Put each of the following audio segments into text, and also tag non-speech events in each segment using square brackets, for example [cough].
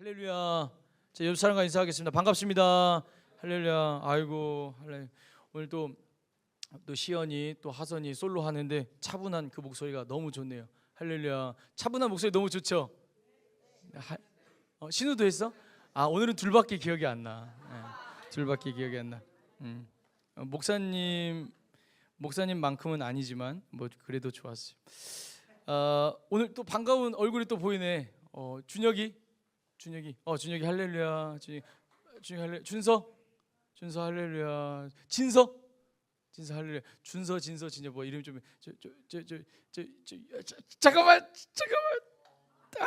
할렐루야. 자, 옆 사람과 인사하겠습니다. 반갑습니다. 할렐루야. 아이고, 할렐. 오늘 또, 또 시연이 또 하선이 솔로 하는데 차분한 그 목소리가 너무 좋네요. 할렐루야. 차분한 목소리 너무 좋죠. 하, 어, 신우도 했어? 아 오늘은 둘밖에 기억이 안 나. 네, 둘밖에 기억이 안 나. 음. 어, 목사님 목사님만큼은 아니지만 뭐 그래도 좋았어요. 어, 오늘 또 반가운 얼굴이 또 보이네. 어, 준혁이, 준혁이, 어 준혁이 할렐루야, 준혁, 준혁 할렐, 준서, 준서 할렐루야, 진서, 진서 할렐루야, 준서, 진서, 진짜 뭐 이름 좀저저저저저 잠깐만, 잠깐만,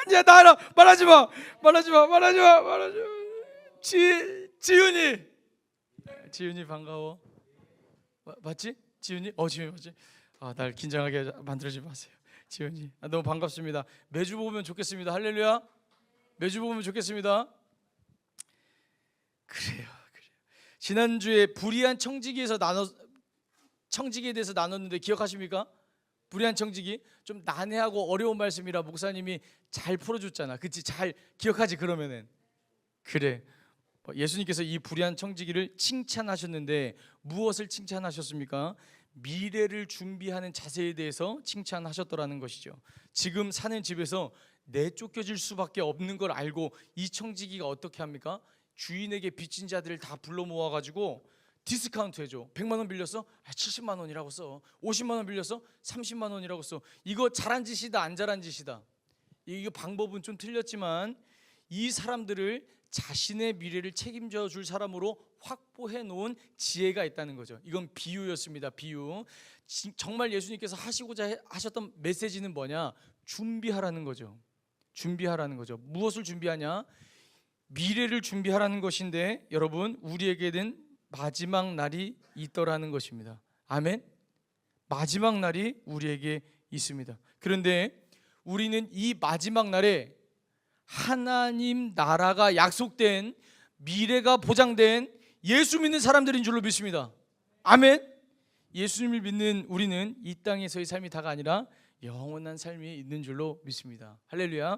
아니야 나 알아, 말하지 마, 말하지 마, 말하지 마, 말하지 마. 지 지윤이, 지윤이 반가워. 마- 맞지? 지윤이? 어 지윤이 맞지? 아날 긴장하게 만들지 마세요. 지윤이 아, 너무 반갑습니다. 매주 보면 좋겠습니다. 할렐루야. 매주 보면 좋겠습니다. 그래요, 그래요. 지난주에 불의한 청지기에서 나눠 청지기에 대해서 나눴는데 기억하십니까? 불의한 청지기 좀 난해하고 어려운 말씀이라 목사님이 잘 풀어줬잖아. 그치? 잘 기억하지 그러면은 그래. 뭐 예수님께서 이 불의한 청지기를 칭찬하셨는데 무엇을 칭찬하셨습니까? 미래를 준비하는 자세에 대해서 칭찬하셨더라는 것이죠. 지금 사는 집에서 내쫓겨질 수밖에 없는 걸 알고 이 청지기가 어떻게 합니까? 주인에게 빚진 자들을 다 불러 모아 가지고 디스카운트 해줘. 100만 원 빌렸어? 아, 70만 원이라고 써. 50만 원 빌렸어? 30만 원이라고 써. 이거 잘한 짓이다, 안 잘한 짓이다. 이거 방법은 좀 틀렸지만 이 사람들을 자신의 미래를 책임져 줄 사람으로 확보해 놓은 지혜가 있다는 거죠. 이건 비유였습니다. 비유. 지- 정말 예수님께서 하시고자 해- 하셨던 메시지는 뭐냐? 준비하라는 거죠. 준비하라는 거죠. 무엇을 준비하냐? 미래를 준비하라는 것인데 여러분 우리에게는 마지막 날이 있더라는 것입니다. 아멘. 마지막 날이 우리에게 있습니다. 그런데 우리는 이 마지막 날에 하나님 나라가 약속된 미래가 보장된 예수 믿는 사람들인 줄로 믿습니다. 아멘. 예수님을 믿는 우리는 이 땅에서의 삶이 다가 아니라 영원한 삶이 있는 줄로 믿습니다. 할렐루야.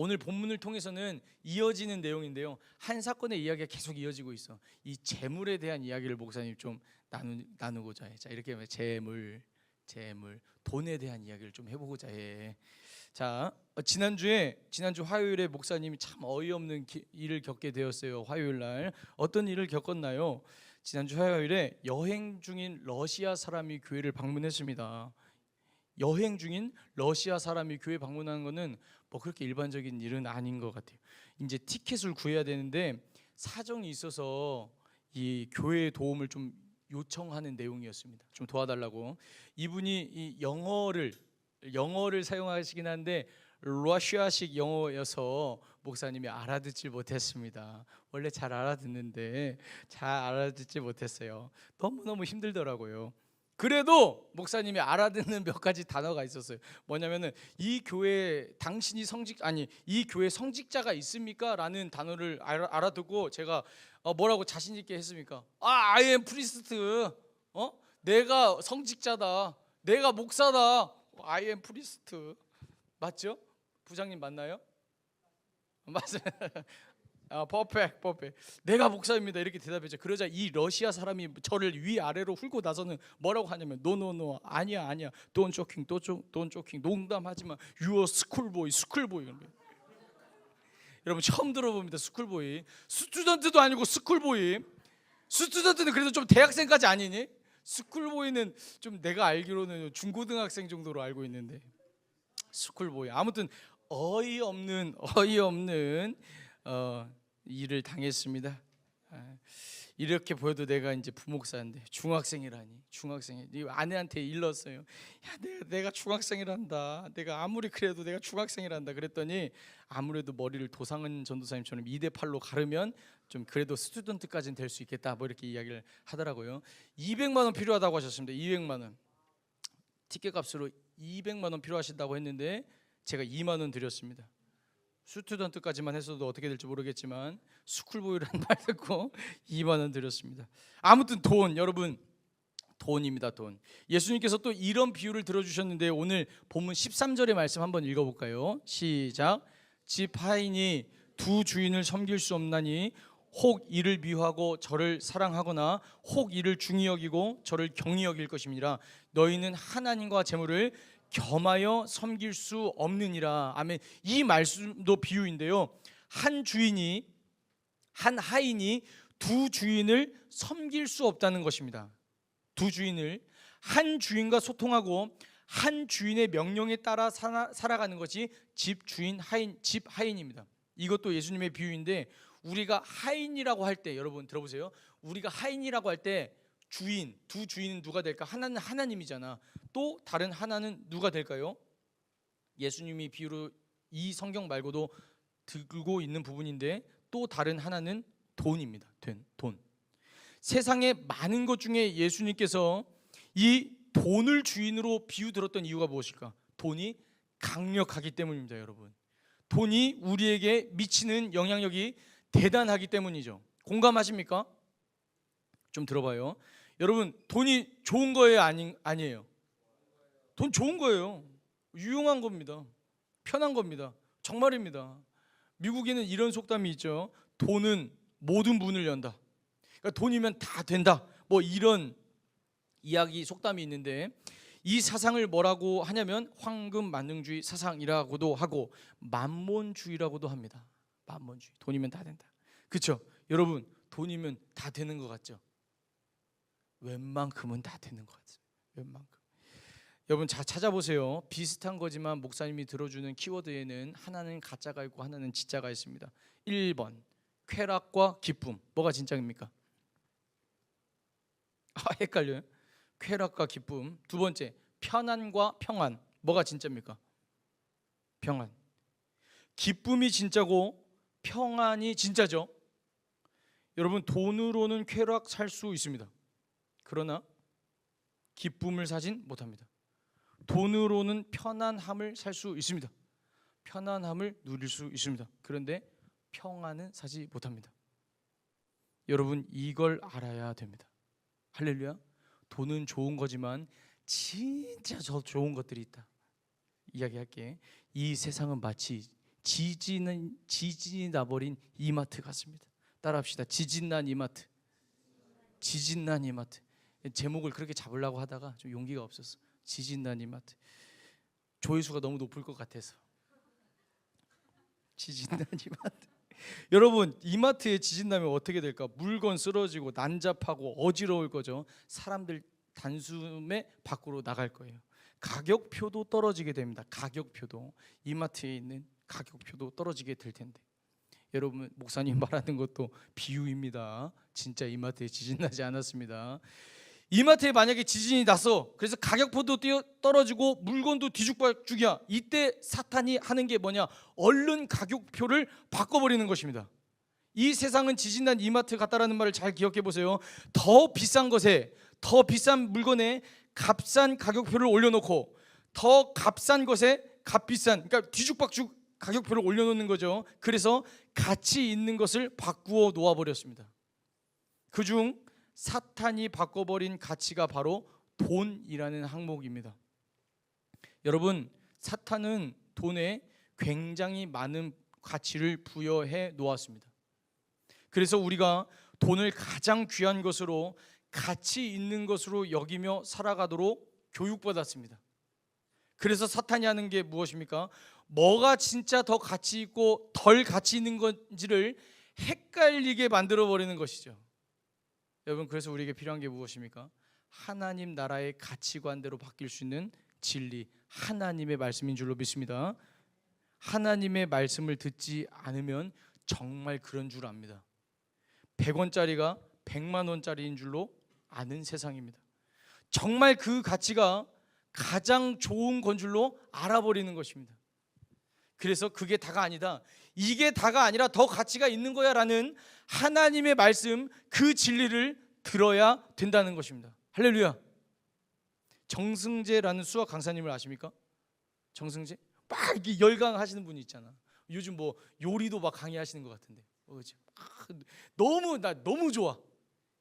오늘 본문을 통해서는 이어지는 내용인데요. 한 사건의 이야기가 계속 이어지고 있어. 이 재물에 대한 이야기를 목사님 좀 나누, 나누고자 해. 자 이렇게 재물, 재물, 돈에 대한 이야기를 좀 해보고자 해. 자 어, 지난주에 지난주 화요일에 목사님이 참 어이없는 기- 일을 겪게 되었어요. 화요일 날 어떤 일을 겪었나요? 지난주 화요일에 여행 중인 러시아 사람이 교회를 방문했습니다. 여행 중인 러시아 사람이 교회 방문하는 것은 뭐 그렇게 일반적인 일은 아닌 것 같아요. 이제 티켓을 구해야 되는데 사정이 있어서 이 교회의 도움을 좀 요청하는 내용이었습니다. 좀 도와달라고 이분이 이 영어를 영어를 사용하시긴 한데 러시아식 영어여서 목사님이 알아듣질 못했습니다. 원래 잘 알아듣는데 잘 알아듣지 못했어요. 너무 너무 힘들더라고요. 그래도 목사님이 알아듣는 [laughs] 몇 가지 단어가 있었어요. 뭐냐면은 이 교회 당신이 성직 아니 이 교회 성직자가 있습니까?라는 단어를 알아, 알아듣고 제가 어, 뭐라고 자신 있게 했습니까? 아, I am priest. 어? 내가 성직자다. 내가 목사다. I am priest. 맞죠? 부장님 맞나요? [laughs] 맞아요. 아, 퍼펙트, 퍼펙트. 내가 목사입니다. 이렇게 대답했죠. 그러자 이 러시아 사람이 저를 위 아래로 훑고 나서는 뭐라고 하냐면 노노노 아니야 아니야. 돈 조킹, 돈 조킹. 농담하지 마. 유어 스쿨보이, 스쿨보이. 여러분 처음 들어봅니다. 스쿨보이. 스튜던트도 아니고 스쿨보이. 스튜던트는 그래도 좀 대학생까지 아니니? 스쿨보이는 좀 내가 알기로는 중고등학생 정도로 알고 있는데 스쿨보이. 아무튼 어이없는 어이없는 어, 일을 당했습니다. 아, 이렇게 보여도 내가 이제 부목사인데 중학생이라니 중학생이 이 아내한테 일렀어요. 야 내가, 내가 중학생이란다. 내가 아무리 그래도 내가 중학생이란다. 그랬더니 아무래도 머리를 도상은 전도사님처럼 2대 8로 가르면 좀 그래도 스튜던트까지는 될 수 있겠다. 뭐 이렇게 이야기를 하더라고요. 200만 원 필요하다고 하셨습니다. 200만 원. 티켓 값으로 200만 원 필요하신다고 했는데 제가 2만 원 드렸습니다. 스튜던트까지만 했어도 어떻게 될지 모르겠지만 스쿨보이라는 [laughs] 말 듣고 2만 원 드렸습니다. 아무튼 돈 여러분 돈입니다 돈. 예수님께서 또 이런 비유를 들어주셨는데 오늘 본문 13절의 말씀 한번 읽어볼까요? 시작. 집 하인이 두두 주인을 섬길 수 없나니 혹 이를 미워하고 저를 사랑하거나 혹 이를 중히 여기고 저를 경히 여길 것입니다. 너희는 하나님과 재물을 겸하여 섬길 수 없느니라. 아멘. 이 말씀도 비유인데요. 한 주인이 한 하인이 두 주인을 섬길 수 없다는 것입니다. 두 주인을 한 주인과 소통하고 한 주인의 명령에 따라 살아, 살아가는 것이 집 주인 하인 집 하인입니다. 이것도 예수님의 비유인데 우리가 하인이라고 할 때 여러분 들어보세요. 우리가 하인이라고 할 때 주인 두 주인은 누가 될까? 하나는 하나님이잖아. 또 다른 하나는 누가 될까요? 예수님이 비유로 이 성경 말고도 들고 있는 부분인데 또 다른 하나는 돈입니다. 돈. 돈. 세상에 많은 것 중에 예수님께서 이 돈을 주인으로 비유 들었던 이유가 무엇일까? 돈이 강력하기 때문입니다, 여러분. 돈이 우리에게 미치는 영향력이 대단하기 때문이죠. 공감하십니까? 좀 들어봐요. 여러분, 돈이 좋은 거예요, 아니 아니에요? 돈 좋은 거예요. 유용한 겁니다. 편한 겁니다. 정말입니다. 미국에는 이런 속담이 있죠. 돈은 모든 문을 연다. 그러니까 돈이면 다 된다. 뭐 이런 이야기 속담이 있는데 이 사상을 뭐라고 하냐면 황금 만능주의 사상이라고도 하고 만몬주의라고도 합니다. 만몬주의. 돈이면 다 된다. 그렇죠? 여러분 돈이면 다 되는 것 같죠? 웬만큼은 다 되는 것 같습니다. 웬만큼. 여러분 자 찾아보세요. 비슷한 거지만 목사님이 들어주는 키워드에는 하나는 가짜가 있고 하나는 진짜가 있습니다. 1번 쾌락과 기쁨. 뭐가 진짜입니까? 아, 헷갈려요. 쾌락과 기쁨. 두 번째, 편안과 평안. 뭐가 진짜입니까? 평안. 기쁨이 진짜고 평안이 진짜죠. 여러분 돈으로는 쾌락 살 수 있습니다. 그러나 기쁨을 사진 못합니다. 돈으로는 편안함을 살 수 있습니다. 편안함을 누릴 수 있습니다. 그런데 평안은 사지 못합니다. 여러분 이걸 알아야 됩니다. 할렐루야. 돈은 좋은 거지만 진짜 저 좋은 것들이 있다. 이야기할게. 이 세상은 마치 지진은 지진이 나버린 이마트 같습니다. 따라합시다. 지진 난 이마트. 지진 난 이마트. 제목을 그렇게 잡으려고 하다가 좀 용기가 없었어. 지진 난 이마트. 조회수가 너무 높을 것 같아서. 지진 난 이마트. 여러분 이마트에 지진 나면 어떻게 될까? 물건 쓰러지고 난잡하고 어지러울 거죠. 사람들 단숨에 밖으로 나갈 거예요. 가격표도 떨어지게 됩니다. 가격표도 이마트에 있는 가격표도 떨어지게 될 텐데. 여러분 목사님 말하는 것도 비유입니다. 진짜 이마트에 지진 나지 않았습니다. 이마트에 만약에 지진이 났어. 그래서 가격표도 뛰어 떨어지고 물건도 뒤죽박죽이야. 이때 사탄이 하는 게 뭐냐? 얼른 가격표를 바꿔버리는 것입니다. 이 세상은 지진 난 이마트 같다라는 말을 잘 기억해 보세요. 더 비싼 것에 더 비싼 물건에 값싼 가격표를 올려놓고 더 값싼 것에 값비싼 그러니까 뒤죽박죽 가격표를 올려놓는 거죠. 그래서 가치 있는 것을 바꾸어 놓아버렸습니다. 그중 사탄이 바꿔버린 가치가 바로 돈이라는 항목입니다. 여러분, 사탄은 돈에 굉장히 많은 가치를 부여해 놓았습니다. 그래서 우리가 돈을 가장 귀한 것으로 가치 있는 것으로 여기며 살아가도록 교육받았습니다. 그래서 사탄이 하는 게 무엇입니까? 뭐가 진짜 더 가치 있고 덜 가치 있는 건지를 헷갈리게 만들어 버리는 것이죠. 여러분 그래서 우리에게 필요한 게 무엇입니까? 하나님 나라의 가치관대로 바뀔 수 있는 진리 하나님의 말씀인 줄로 믿습니다. 하나님의 말씀을 듣지 않으면 정말 그런 줄 압니다. 100원짜리가 100만 원짜리인 줄로 아는 세상입니다. 정말 그 가치가 가장 좋은 건 줄로 알아버리는 것입니다. 그래서 그게 다가 아니다. 이게 다가 아니라 더 가치가 있는 거야라는 하나님의 말씀 그 진리를 들어야 된다는 것입니다. 할렐루야. 정승재라는 수학 강사님을 아십니까? 정승재? 막 이렇게 열강하시는 분이 있잖아. 요즘 뭐 요리도 막 강의하시는 것 같은데. 어? 아, 너무 나 너무 좋아.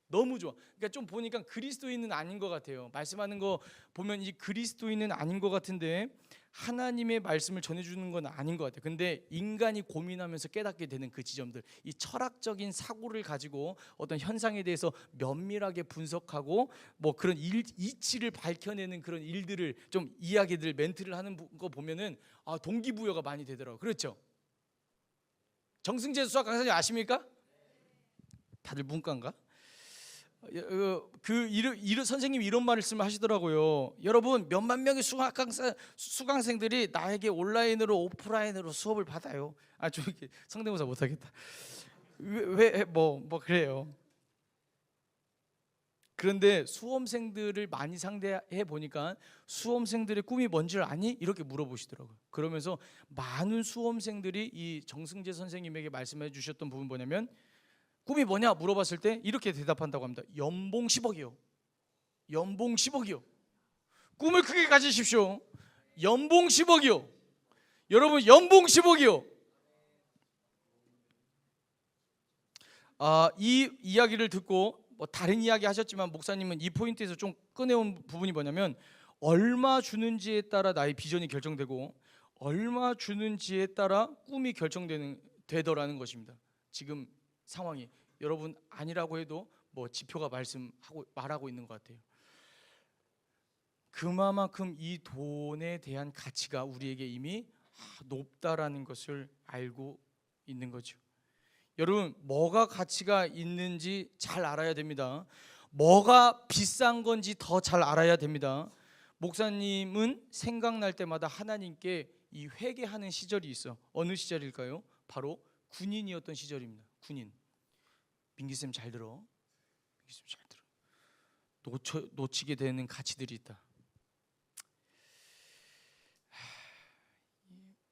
너무 좋아. 그러니까 좀 보니까 그리스도인은 아닌 것 같아요. 말씀하는 거 보면 이 그리스도인은 아닌 것 같은데 하나님의 말씀을 전해주는 건 아닌 것 같아요. 근데 인간이 고민하면서 깨닫게 되는 그 지점들, 이 철학적인 사고를 가지고 어떤 현상에 대해서 면밀하게 분석하고 뭐 그런 일, 이치를 밝혀내는 그런 일들을 좀 이야기들 멘트를 하는 거 보면은 아 동기부여가 많이 되더라고요. 그렇죠? 정승재 수학 강사님 아십니까? 다들 문과인가? 어, 그 이르, 이르 선생님 이런 말씀을 하시더라고요. 여러분 몇만 명의 수학 강사 수강생들이 나에게 온라인으로 오프라인으로 수업을 받아요. 아, 저 이렇게 성대모사 못 하겠다. 왜뭐뭐 뭐 그래요. 그런데 수험생들을 많이 상대해 보니까 수험생들의 꿈이 뭔지를 아니? 이렇게 물어보시더라고요. 그러면서 많은 수험생들이 이 정승재 선생님에게 말씀해 주셨던 부분 뭐냐면 꿈이 뭐냐 물어봤을 때 이렇게 대답한다고 합니다. 연봉 10억이요. 연봉 10억이요. 꿈을 크게 가지십시오. 연봉 10억이요. 여러분 연봉 10억이요. 아, 이 이야기를 듣고 뭐 다른 이야기 하셨지만 목사님은 이 포인트에서 좀 꺼내온 부분이 뭐냐면 얼마 주는지에 따라 나의 비전이 결정되고 얼마 주는지에 따라 꿈이 결정되는 되더라는 것입니다. 지금 상황이 여러분 아니라고 해도 뭐 지표가 말씀하고 말하고 있는 것 같아요. 그만큼 이 돈에 대한 가치가 우리에게 이미 아, 높다라는 것을 알고 있는 거죠. 여러분 뭐가 가치가 있는지 잘 알아야 됩니다. 뭐가 비싼 건지 더 잘 알아야 됩니다. 목사님은 생각날 때마다 하나님께 이 회개하는 시절이 있어. 어느 시절일까요? 바로 군인이었던 시절입니다. 군인. 민기쌤 잘 들어. 민기쌤 잘 들어. 놓쳐, 놓치게 되는 가치들이 있다.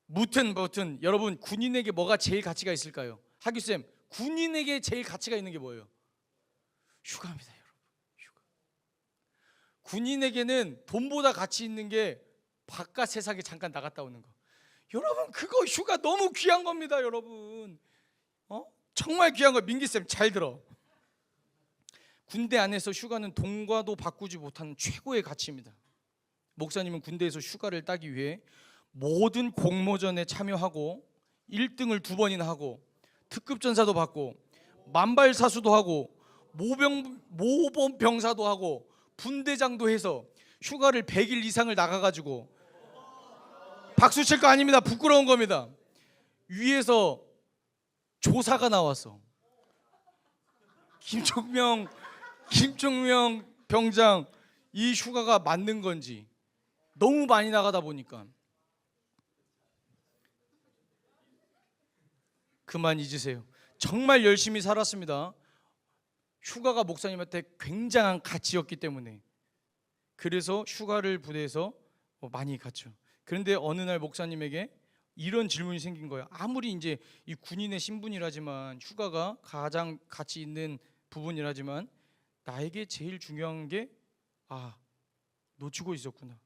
무튼 무튼 여러분 군인에게 뭐가 제일 가치가 있을까요? 하규쌤 군인에게 제일 가치가 있는 게 뭐예요? 휴가입니다 여러분 휴가 군인에게는 돈보다 가치 있는 게 바깥 세상에 잠깐 나갔다 오는 거 여러분 그거 휴가 너무 귀한 겁니다 여러분 어? 정말 귀한 거 민기 쌤 잘 들어 군대 안에서 휴가는 돈과도 바꾸지 못하는 최고의 가치입니다 목사님은 군대에서 휴가를 따기 위해 모든 공모전에 참여하고 1등을 두 번이나 하고 특급 전사도 받고 만발 사수도 하고 모병 모범 병사도 하고 분대장도 해서 휴가를 100일 이상을 나가 가지고 박수 칠 거 아닙니다. 부끄러운 겁니다. 위에서 조사가 나왔어. 김종명 김종명 병장 이 휴가가 맞는 건지 너무 많이 나가다 보니까 그만 잊으세요. 정말 열심히 살았습니다. 휴가가 목사님한테 굉장한 가치였기 때문에 그래서 휴가를 부대에서 뭐 많이 갔죠. 그런데 어느 날 목사님에게 이런 질문이 생긴 거예요. 아무리 이제 이 군인의 신분이라지만 휴가가 가장 가치 있는 부분이라지만 나에게 제일 중요한 게 아, 놓치고 있었구나.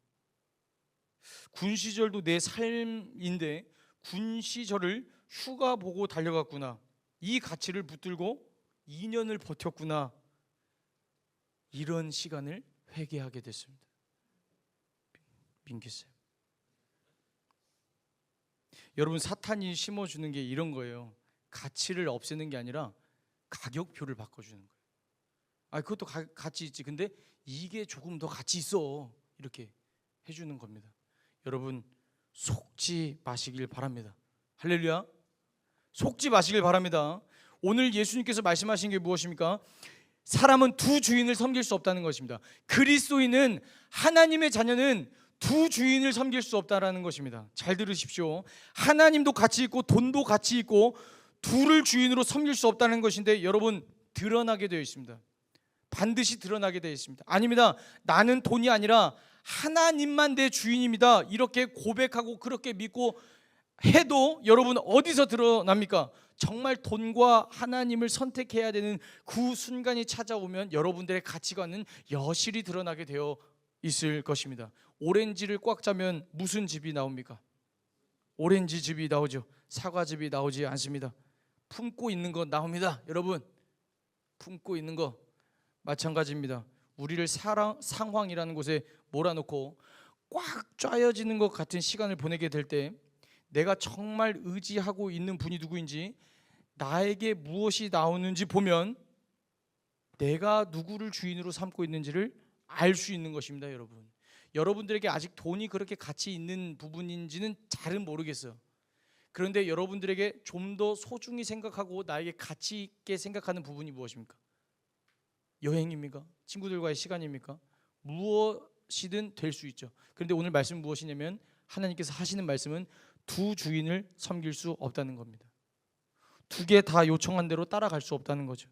군 시절도 내 삶인데 군 시절을 휴가 보고 달려갔구나. 이 가치를 붙들고 2년을 버텼구나. 이런 시간을 회개하게 됐습니다. 민규 쌤. 여러분 사탄이 심어주는 게 이런 거예요. 가치를 없애는 게 아니라 가격표를 바꿔주는 거예요. 아 그것도 가, 가치 있지. 근데 이게 조금 더 가치 있어. 이렇게 해주는 겁니다. 여러분 속지 마시길 바랍니다. 할렐루야. 속지 마시길 바랍니다. 오늘 예수님께서 말씀하신 게 무엇입니까? 사람은 두 주인을 섬길 수 없다는 것입니다. 그리스도인은 하나님의 자녀는 두 주인을 섬길 수 없다라는 것입니다. 잘 들으십시오. 하나님도 가치 있고 돈도 가치 있고 둘을 주인으로 섬길 수 없다는 것인데 여러분 드러나게 되어 있습니다. 반드시 드러나게 되어 있습니다. 아닙니다. 나는 돈이 아니라 하나님만 내 주인입니다. 이렇게 고백하고 그렇게 믿고 해도 여러분 어디서 드러납니까? 정말 돈과 하나님을 선택해야 되는 그 순간이 찾아오면 여러분들의 가치관은 여실히 드러나게 되어 있을 것입니다. 오렌지를 꽉 짜면 무슨 즙이 나옵니까? 오렌지 즙이 나오죠. 사과 즙이 나오지 않습니다. 품고 있는 거 나옵니다. 여러분 품고 있는 거 마찬가지입니다. 우리를 사랑, 상황이라는 곳에 몰아놓고 꽉 짜여지는 것 같은 시간을 보내게 될 때 내가 정말 의지하고 있는 분이 누구인지 나에게 무엇이 나오는지 보면 내가 누구를 주인으로 삼고 있는지를 알 수 있는 것입니다, 여러분. 여러분들에게 아직 돈이 그렇게 가치 있는 부분인지는 잘은 모르겠어요. 그런데 여러분들에게 좀 더 소중히 생각하고 나에게 가치 있게 생각하는 부분이 무엇입니까? 여행입니까? 친구들과의 시간입니까? 무엇이든 될 수 있죠. 그런데 오늘 말씀은 무엇이냐면 하나님께서 하시는 말씀은 두 주인을 섬길 수 없다는 겁니다. 두 개 다 요청한 대로 따라갈 수 없다는 거죠.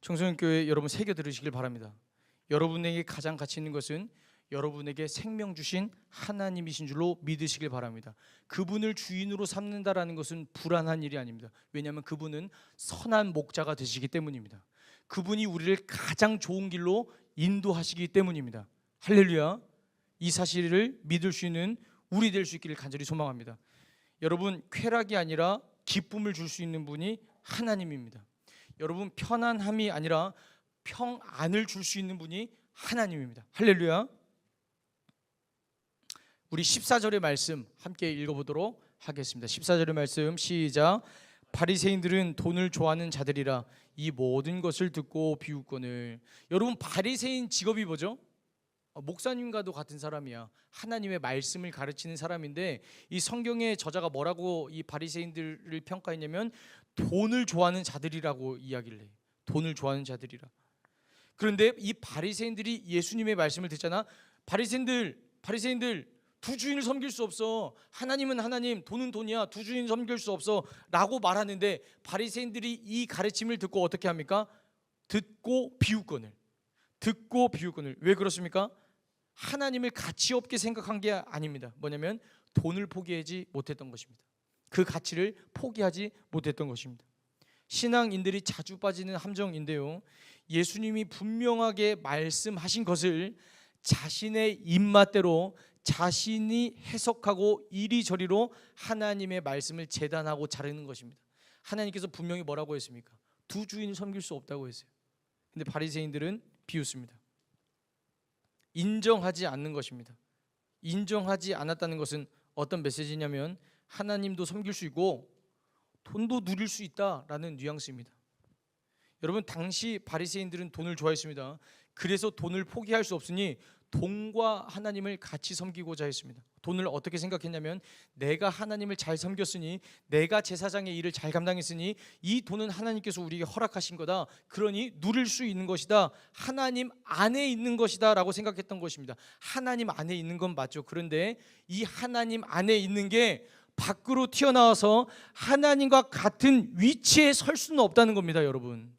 청소년 교회 여러분 새겨 들으시길 바랍니다. 여러분에게 가장 가치 있는 것은 여러분에게 생명 주신 하나님이신 줄로 믿으시길 바랍니다. 그분을 주인으로 삼는다라는 것은 불안한 일이 아닙니다. 왜냐하면 그분은 선한 목자가 되시기 때문입니다. 그분이 우리를 가장 좋은 길로 인도하시기 때문입니다. 할렐루야. 이 사실을 믿을 수 있는 우리 될 수 있기를 간절히 소망합니다. 여러분 쾌락이 아니라 기쁨을 줄 수 있는 분이 하나님입니다. 여러분 편안함이 아니라 평안을 줄 수 있는 분이 하나님입니다. 할렐루야. 우리 14절의 말씀 함께 읽어보도록 하겠습니다. 14절의 말씀 시작. 바리새인들은 돈을 좋아하는 자들이라 이 모든 것을 듣고 비웃거늘. 여러분 바리새인 직업이 뭐죠? 어, 목사님과도 같은 사람이야. 하나님의 말씀을 가르치는 사람인데 이 성경의 저자가 뭐라고 이 바리새인들을 평가했냐면 돈을 좋아하는 자들이라고 이야기를 해. 돈을 좋아하는 자들이라. 그런데 이 바리새인들이 예수님의 말씀을 듣잖아. 바리새인들, 바리새인들 두 주인을 섬길 수 없어. 하나님은 하나님, 돈은 돈이야. 두 주인 섬길 수 없어라고 말하는데 바리새인들이 이 가르침을 듣고 어떻게 합니까? 듣고 비웃거늘. 듣고 비웃거늘. 왜 그렇습니까? 하나님을 가치 없게 생각한 게 아닙니다. 뭐냐면 돈을 포기하지 못했던 것입니다. 그 가치를 포기하지 못했던 것입니다. 신앙인들이 자주 빠지는 함정인데요. 예수님이 분명하게 말씀하신 것을 자신의 입맛대로 자신이 해석하고 이리저리로 하나님의 말씀을 재단하고 자르는 것입니다. 하나님께서 분명히 뭐라고 했습니까? 두 주인을 섬길 수 없다고 했어요. 근데 바리새인들은 비웃습니다. 인정하지 않는 것입니다. 인정하지 않았다는 것은 어떤 메시지냐면 하나님도 섬길 수 있고 돈도 누릴 수 있다라는 뉘앙스입니다. 여러분 당시 바리새인들은 돈을 좋아했습니다. 그래서 돈을 포기할 수 없으니 돈과 하나님을 같이 섬기고자 했습니다. 돈을 어떻게 생각했냐면 내가 하나님을 잘 섬겼으니 내가 제사장의 일을 잘 감당했으니 이 돈은 하나님께서 우리에게 허락하신 거다. 그러니 누릴 수 있는 것이다. 하나님 안에 있는 것이다라고 생각했던 것입니다. 하나님 안에 있는 건 맞죠. 그런데 이 하나님 안에 있는 게 밖으로 튀어나와서 하나님과 같은 위치에 설 수는 없다는 겁니다, 여러분.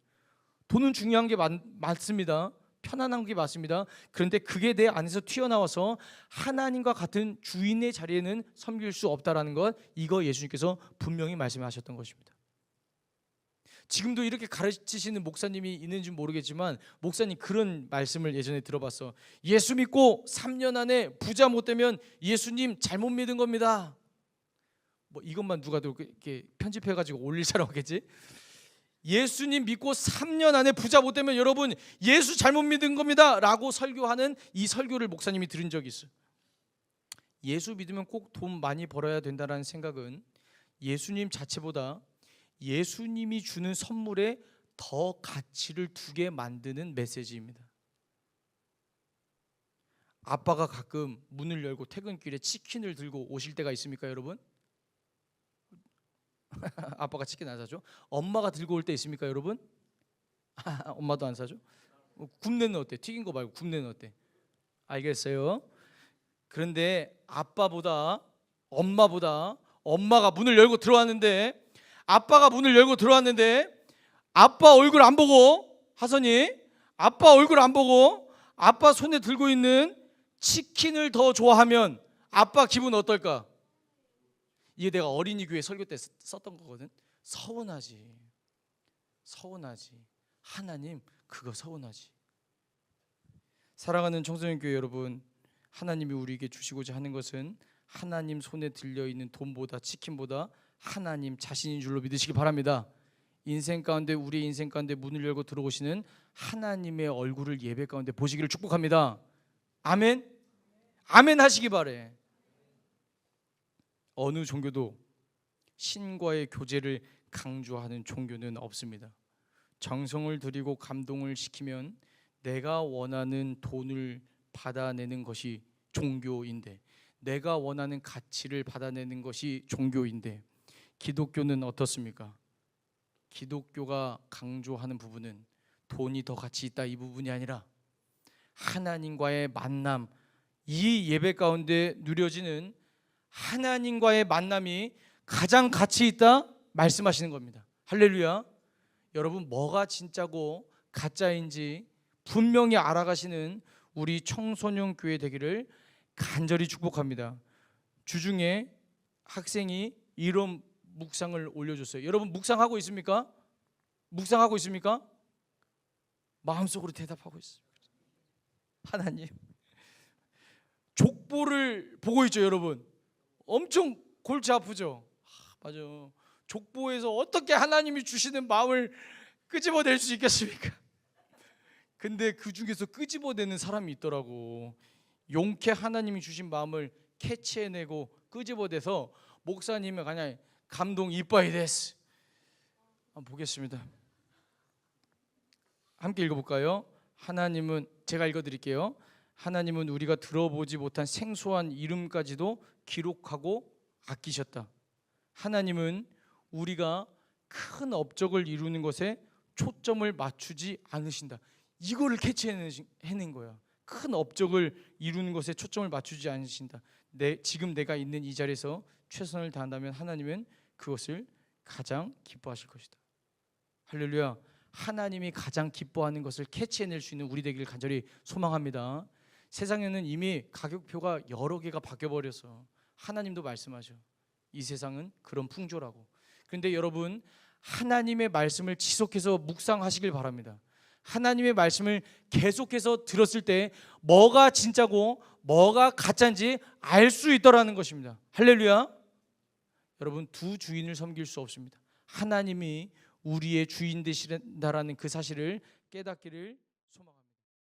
돈은 중요한 게 맞, 맞습니다. 편안한 게 맞습니다. 그런데 그게 내 안에서 튀어나와서 하나님과 같은 주인의 자리에는 섬길 수 없다라는 것 이거 예수님께서 분명히 말씀하셨던 것입니다. 지금도 이렇게 가르치시는 목사님이 있는지 모르겠지만 목사님 그런 말씀을 예전에 들어봤어. 예수 믿고 3년 안에 부자 못 되면 예수님 잘못 믿은 겁니다. 뭐 이것만 누가 이렇게 편집해 가지고 올릴 사람 없겠지? 예수님 믿고 3년 안에 부자 못 되면 여러분 예수 잘못 믿은 겁니다 라고 설교하는 이 설교를 목사님이 들은 적이 있어요. 예수 믿으면 꼭 돈 많이 벌어야 된다라는 생각은 예수님 자체보다 예수님이 주는 선물에 더 가치를 두게 만드는 메시지입니다. 아빠가 가끔 문을 열고 퇴근길에 치킨을 들고 오실 때가 있습니까, 여러분? [laughs] 아빠가 치킨 안 사죠? 엄마가 들고 올 때 있습니까, 여러분? [laughs] 엄마도 안 사죠? 어, 굽내는 어때? 튀긴 거 말고 굽내는 어때? 알겠어요? 그런데 아빠보다 엄마보다 엄마가 문을 열고 들어왔는데 아빠가 문을 열고 들어왔는데 아빠 얼굴 안 보고 하선이 아빠 얼굴 안 보고 아빠 손에 들고 있는 치킨을 더 좋아하면 아빠 기분 어떨까? 이게 내가 어린이 교회 설교 때 쓰- 썼던 거거든. 서운하지. 서운하지. 하나님 그거 서운하지. 사랑하는 청소년 교회 여러분, 하나님이 우리에게 주시고자 하는 것은 하나님 손에 들려 있는 돈보다 치킨보다 하나님 자신인 줄로 믿으시기 바랍니다. 인생 가운데 우리 인생 가운데 문을 열고 들어오시는 하나님의 얼굴을 예배 가운데 보시기를 축복합니다. 아멘. 아멘 하시기 바래. 어느 종교도 신과의 교제를 강조하는 종교는 없습니다. 정성을 들이고 감동을 시키면 내가 원하는 돈을 받아내는 것이 종교인데 내가 원하는 가치를 받아내는 것이 종교인데 기독교는 어떻습니까? 기독교가 강조하는 부분은 돈이 더 가치 있다 이 부분이 아니라 하나님과의 만남 이 예배 가운데 누려지는 하나님과의 만남이 가장 가치 있다 말씀하시는 겁니다. 할렐루야. 여러분 뭐가 진짜고 가짜인지 분명히 알아가시는 우리 청소년 교회 되기를 간절히 축복합니다. 주중에 학생이 이런 묵상을 올려줬어요. 여러분 묵상하고 있습니까? 묵상하고 있습니까? 마음속으로 대답하고 있습니다. 하나님 [laughs] 족보를 보고 있죠, 여러분. 엄청 골치 아프죠. 아, 맞아. 족보에서 어떻게 하나님이 주시는 마음을 끄집어낼 수 있겠습니까? 근데 그 중에서 끄집어내는 사람이 있더라고. 용케 하나님이 주신 마음을 캐치해내고 끄집어내서 목사님의 그냥 감동 이빠이 데스. 한번 보겠습니다. 함께 읽어볼까요? 하나님은 제가 읽어드릴게요. 하나님은 우리가 들어보지 못한 생소한 이름까지도 기록하고 아끼셨다. 하나님은 우리가 큰 업적을 이루는 것에 초점을 맞추지 않으신다. 이거를 캐치해낸 거야. 큰 업적을 이루는 것에 초점을 맞추지 않으신다. 내 지금 내가 있는 이 자리에서 최선을 다한다면 하나님은 그것을 가장 기뻐하실 것이다. 할렐루야. 하나님이 가장 기뻐하는 것을 캐치해낼 수 있는 우리 되기를 간절히 소망합니다. 세상에는 이미 가격표가 여러 개가 바뀌어 버려서 하나님도 말씀하죠. 이 세상은 그런 풍조라고. 그런데 여러분 하나님의 말씀을 지속해서 묵상하시길 바랍니다. 하나님의 말씀을 계속해서 들었을 때 뭐가 진짜고 뭐가 가짜인지 알 수 있더라는 것입니다. 할렐루야. 여러분 두 주인을 섬길 수 없습니다. 하나님이 우리의 주인 되시다라는 그 사실을 깨닫기를